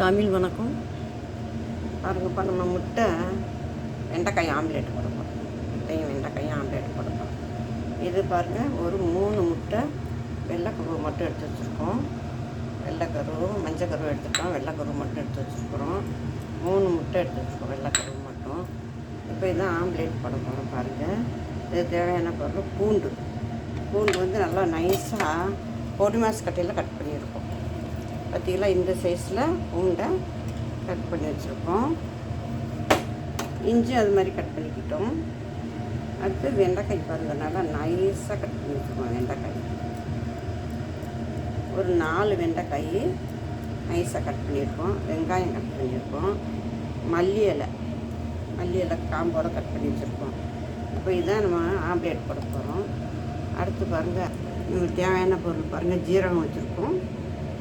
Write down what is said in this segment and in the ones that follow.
தமிழ் வணக்கம். பாருங்கப்பா நம்ம முட்டை வெண்டைக்காய் ஆம்லேட் கொடுப்போம் முட்டையும் வெண்டைக்காயும் ஆம்லேட் கொடுப்போம் இது பாருங்கள் ஒரு மூணு முட்டை வெள்ளைக்கருவு மட்டும் எடுத்து வச்சுருக்கோம். வெள்ளைக்கருவு மஞ்சள் கருவு எடுத்துட்டோம். வெள்ளைக்கருவு மட்டும் எடுத்து வச்சுருக்குறோம். மூணு முட்டை எடுத்து வச்சுருக்கோம் வெள்ளைக்கருவு மட்டும். இப்போ இதான் ஆம்லேட் போட போகிறோம் பாருங்கள் இது தேவையான பொருள் பூண்டு. பூண்டு வந்து நல்லா நைஸாக பொடி மாசு கட்டையில் கட் பண்ணியிருக்கோம். பார்த்தீங்களா இந்த சைஸில் பூண்டை கட் பண்ணி வச்சுருக்கோம். இஞ்சி அது மாதிரி கட் பண்ணிக்கிட்டோம். அடுத்து வெண்டைக்காய் பாருங்கள் நல்லா நைஸாக கட் பண்ணி வச்சுருக்கோம் வெண்டைக்காய். ஒரு நாலு வெண்டைக்காய் நைஸாக கட் பண்ணியிருக்கோம். வெங்காயம் கட் பண்ணியிருக்கோம். மல்லி இலை மல்லி இலை காம்போடு கட் பண்ணி வச்சுருக்கோம். இப்போ இதான் நம்ம ஆம்லேட் போட போகிறோம் அடுத்து பாருங்கள் நமக்கு தேவையான பொருள் பாருங்கள் ஜீரகம் வச்சுருக்கோம்.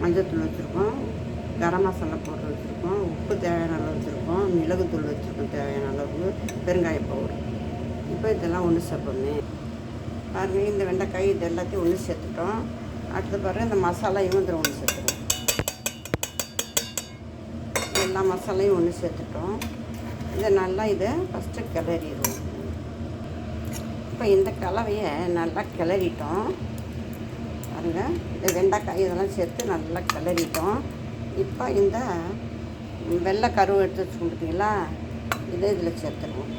மஞ்சத்தூள் வச்சுருக்கோம். கரம் மசாலா பவுடர் வச்சுருக்கோம். உப்பு தேவையான அளவு வச்சுருக்கோம். மிளகுத்தூள் வச்சுருக்கோம் தேவையான அளவு. பெருங்காய பவுடர். இப்போ இதெல்லாம் ஒன்று சேர்ப்போமே. பாருங்கள் இந்த வெண்டைக்காய் இது எல்லாத்தையும் ஒன்று சேர்த்துட்டோம். அடுத்து பாருங்கள் இந்த மசாலாயும் இதில் ஒன்று சேர்த்துருவோம். எல்லா மசாலையும் ஒன்று சேர்த்துட்டோம். இதை நல்லா இதை ஃபஸ்ட்டு கிளறிடுவோம். இப்போ இந்த கலவையை நல்லா கிளறிட்டோம். பாருங்க. இந்த வெண்டைக்காய் இதெல்லாம் சேர்த்து நல்லா கிளறிட்டோம். இப்போ இந்த வெள்ளை கருவை எடுத்து வச்சுக்கோங்க இதை இதில் சேர்த்துருவோம்.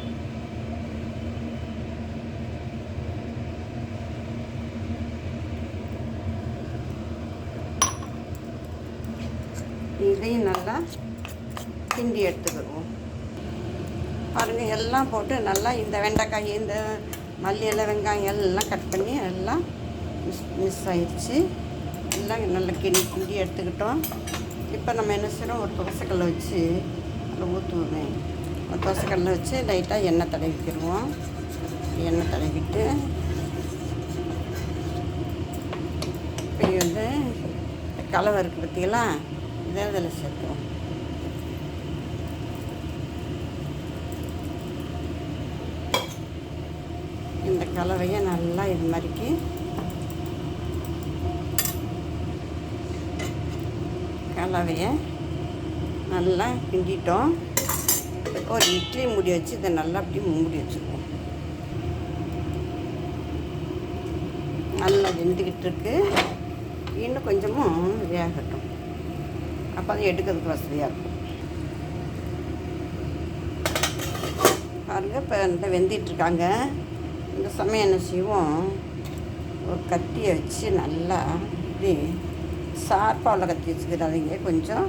இதையும் நல்லா கிண்டி எடுத்துக்கிடுவோம். பாருங்கள் எல்லாம் போட்டு நல்லா இந்த வெண்டைக்காய் இந்த மல்லி இலை வெங்காயம் எல்லாம் கட் பண்ணி எல்லாம் மிஸ் மிஸ் ஆயிடுச்சு எல்லாம் நல்லா கிண்டி கிண்டி எடுத்துக்கிட்டோம். இப்போ நம்ம என்ன செய்யணும் ஒரு தோசைக்கல்லை வச்சு அதில் ஊற்றுவேன் ஒரு தோசைக்கல்லை வச்சு லைட்டாக எண்ணெய் தடவிக்கிடுவோம். எண்ணெய் தடவிட்டு இப்போ வந்து கலவை இருக்குது பார்த்தீங்களா? இதை அதில் சேர்த்துவோம். இந்த கலவையை நல்லா இது மாதிரிக்கு கலவையை நல்லா கிண்டிட்டோம். ஒரு இட்லி மூடி வச்சு இதை நல்லா அப்படி மூடி வச்சுக்குவோம். நல்லா வெந்துக்கிட்டு இருக்கு. இன்னும் கொஞ்சமும் வேகட்டும். அப்போ அதை எடுக்கிறதுக்கு வசதியாக இருக்கும். பாருங்க இப்போ இந்த வெந்திட்டுருக்காங்க இந்த சமயம் என்ன செய்வோம் ஒரு கத்தியை வச்சு நல்லா இப்படி ஷார்ப்பாக உள்ள கத்தி வச்சுக்கிறாதீங்க. கொஞ்சம்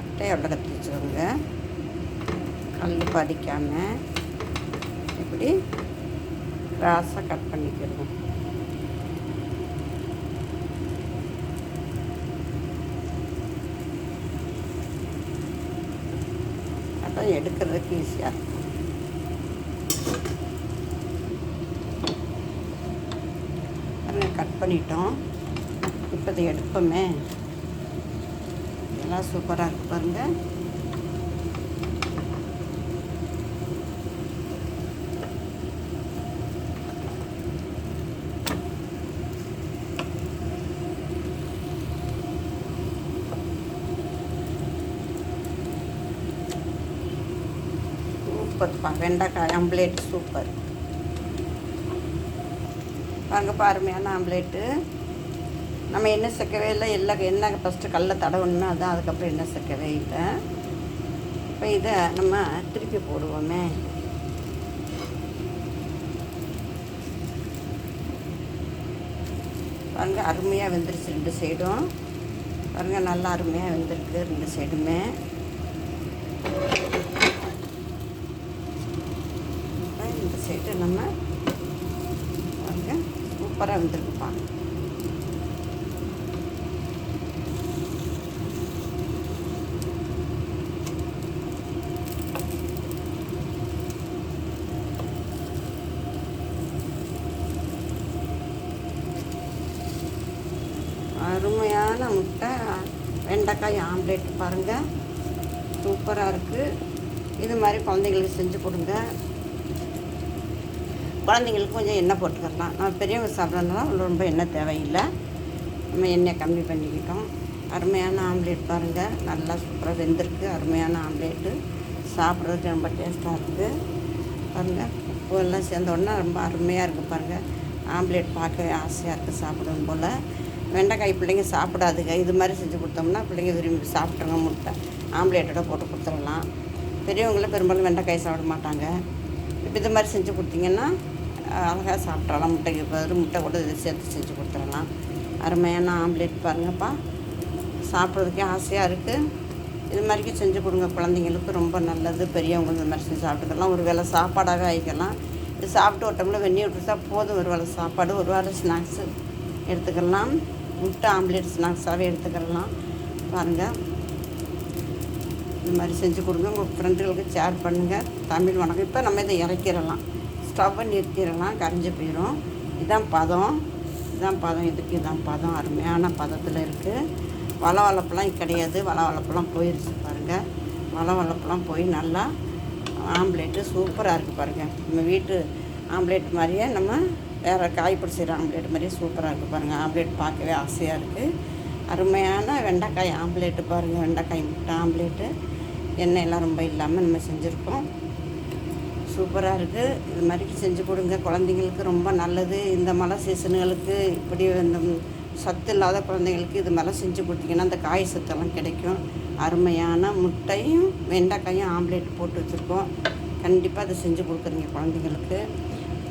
அட்டையை உள்ள கத்தி வச்சுக்கோங்க. கல் பதிக்காமல் இப்படி கிராஸாக கட் பண்ணிக்கிறோம் அப்போ எடுக்கிறதுக்கு ஈஸியாக இருக்கும். கட் பண்ணிட்டோம். இப்போ இதை எடுப்போமே. நல்லா சூப்பராக இருக்கு பாருங்க. சூப்பர்ப்பா வெண்டைக்காய் ஆம்லேட் சூப்பர் பாருங்க பாருமையான ஆம்லேட்டு? நம்ம எண்ணெய் சேர்க்கவே இல்லை. எல்லாம் எண்ணெய் ஃபஸ்ட்டு கல்ல தடவணும்னா அதான் அதுக்கப்புறம் எண்ணெய் சேர்க்கவே இல்லை. இப்போ இதை நம்ம திருப்பி போடுவோமே. பாருங்க அருமையாக வெந்துருச்சு ரெண்டு சைடும். பாருங்க நல்லா அருமையாக வெந்திருக்கு ரெண்டு சைடுமே. இந்த சைடு நம்ம பாருங்க சூப்பராக வெந்திருக்குப்பா அருமையான முட்டை வெண்டைக்காய் ஆம்லேட் பாருங்கள் சூப்பராக இருக்குது இது மாதிரி குழந்தைங்களுக்கு செஞ்சு கொடுங்க. குழந்தைங்களுக்கு கொஞ்சம் எண்ணெய் போட்டுக்கலாம். நம்ம பெரியவங்க சாப்பிட்றதுனால ரொம்ப எண்ணெய் தேவையில்லை. நம்ம எண்ணெய் கம்மி பண்ணிக்கிட்டோம். அருமையான ஆம்லேட் பாருங்கள் நல்லா சூப்பராக வெந்திருக்கு. அருமையான ஆம்லேட்டு. சாப்பிட்றதுக்கு ரொம்ப டேஸ்ட்டாக இருக்குது பாருங்கள் உப்பு எல்லாம் சேர்ந்த உடனே ரொம்ப அருமையாக இருக்குது பாருங்கள் ஆம்லேட் பார்க்கவே ஆசையாக இருக்குது சாப்பிடணும் போல் வெண்டைக்காய் பிள்ளைங்க சாப்பிடாதுங்க. இது மாதிரி செஞ்சு கொடுத்தோம்னா பிள்ளைங்க விரும்பி சாப்பிட்ருங்க முட்டை. ஆம்லேட்டோட போட்டு கொடுத்துடலாம். பெரியவங்களும் பெரும்பாலும் வெண்டைக்காய் சாப்பிட மாட்டாங்க. இப்போ இது மாதிரி செஞ்சு கொடுத்தீங்கன்னா அழகாக சாப்பிட்றலாம் முட்டைக்கு பதில் முட்டை கூட இது சேர்த்து செஞ்சு கொடுத்துடலாம். அருமையான ஆம்லேட் பாருங்கப்பா. சாப்பிட்றதுக்கே ஆசையாக இருக்குது இது மாதிரிக்கு செஞ்சு கொடுங்க. குழந்தைங்களுக்கு ரொம்ப நல்லது. பெரியவங்க இந்த மாதிரி செஞ்சு சாப்பிட்டுக்கலாம். ஒரு வேளை சாப்பாடாகவே ஆகிக்கலாம். இது சாப்பிட்டு ஒரு டம்ளர் வெந்நீர் விட்டுட்டா போதும். ஒரு வேளை சாப்பாடு ஒரு வேளை ஸ்நாக்ஸு எடுத்துக்கலாம். முட்டை ஆம்லேட் ஸ்நாக்ஸாகவே எடுத்துக்கிறலாம் பாருங்கள் இந்த மாதிரி செஞ்சு கொடுங்க. உங்கள் ஃப்ரெண்டுகளுக்கு ஷேர் பண்ணுங்கள் தமிழ் வணக்கம். இப்போ நம்ம இதை இறக்கிடலாம். ஸ்டவ்வை நிறுத்திடலாம் கரைஞ்சி போயிடும் இதுதான் பதம். இதுதான் பதம். இதுக்கு இதுதான் பதம்? அருமையான பதத்தில் இருக்குது வள வளப்பெல்லாம் கிடையாது. வள வளப்பெல்லாம் போயிடுச்சு பாருங்கள் வள வளப்பெல்லாம் போய் நல்லா ஆம்லேட்டு சூப்பராக இருக்குது பாருங்கள் நம்ம வீட்டு ஆம்லேட் மாதிரியே நம்ம வேறு காய் செய்கிற ஆம்லேட் மாதிரி சூப்பராக இருக்குது பாருங்கள் ஆம்லேட் பார்க்கவே ஆசையாக இருக்குது அருமையான வெண்டைக்காய் ஆம்லேட்டு பாருங்கள் வெண்டைக்காய் முட்டை ஆம்லேட்டு. எண்ணெயெல்லாம் ரொம்ப இல்லாமல் நம்ம செஞ்சுருக்கோம். சூப்பராக இருக்குது இது மாதிரி செஞ்சு கொடுங்க. குழந்தைங்களுக்கு ரொம்ப நல்லது. இந்த மழை சீசனுகளுக்கு இப்படி இந்த சத்து இல்லாத குழந்தைங்களுக்கு இது மாதிரிலாம் செஞ்சு கொடுத்தீங்கன்னா அந்த காய் சத்தெல்லாம் கிடைக்கும். அருமையான முட்டையும் வெண்டைக்காயும் ஆம்லேட் போட்டு வச்சுருக்கோம். கண்டிப்பாக அதை செஞ்சு கொடுக்குறீங்க குழந்தைங்களுக்கு.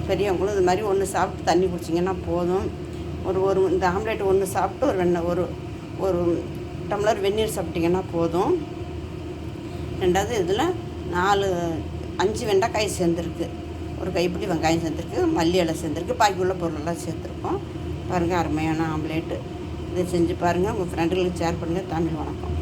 பெரியவங்களும் இது மாதிரி ஒன்று சாப்பிட்டு தண்ணி குடிச்சிங்கன்னா போதும். ஒரு ஒரு இந்த ஆம்லேட் ஒன்று சாப்பிட்டு ஒரு வெண்ணெய் ஒரு ஒரு டம்ளர் வெந்நீர் சாப்பிட்டிங்கன்னா போதும். ரெண்டாவது இதில் நாலு அஞ்சு வெண்டைக்காய் சேர்ந்துருக்கு. ஒரு கைப்பிடி வெங்காயம் சேர்ந்துருக்கு மல்லி இலை சேர்ந்துருக்கு பாக்கி உள்ள பொருளெல்லாம் சேர்த்துருக்கோம். பாருங்கள் அருமையான ஆம்லேட்டு. இதை செஞ்சு பாருங்கள் உங்கள் ஃப்ரெண்டுகளுக்கு ஷேர் பண்ணுங்கள் தமிழ் வணக்கம்.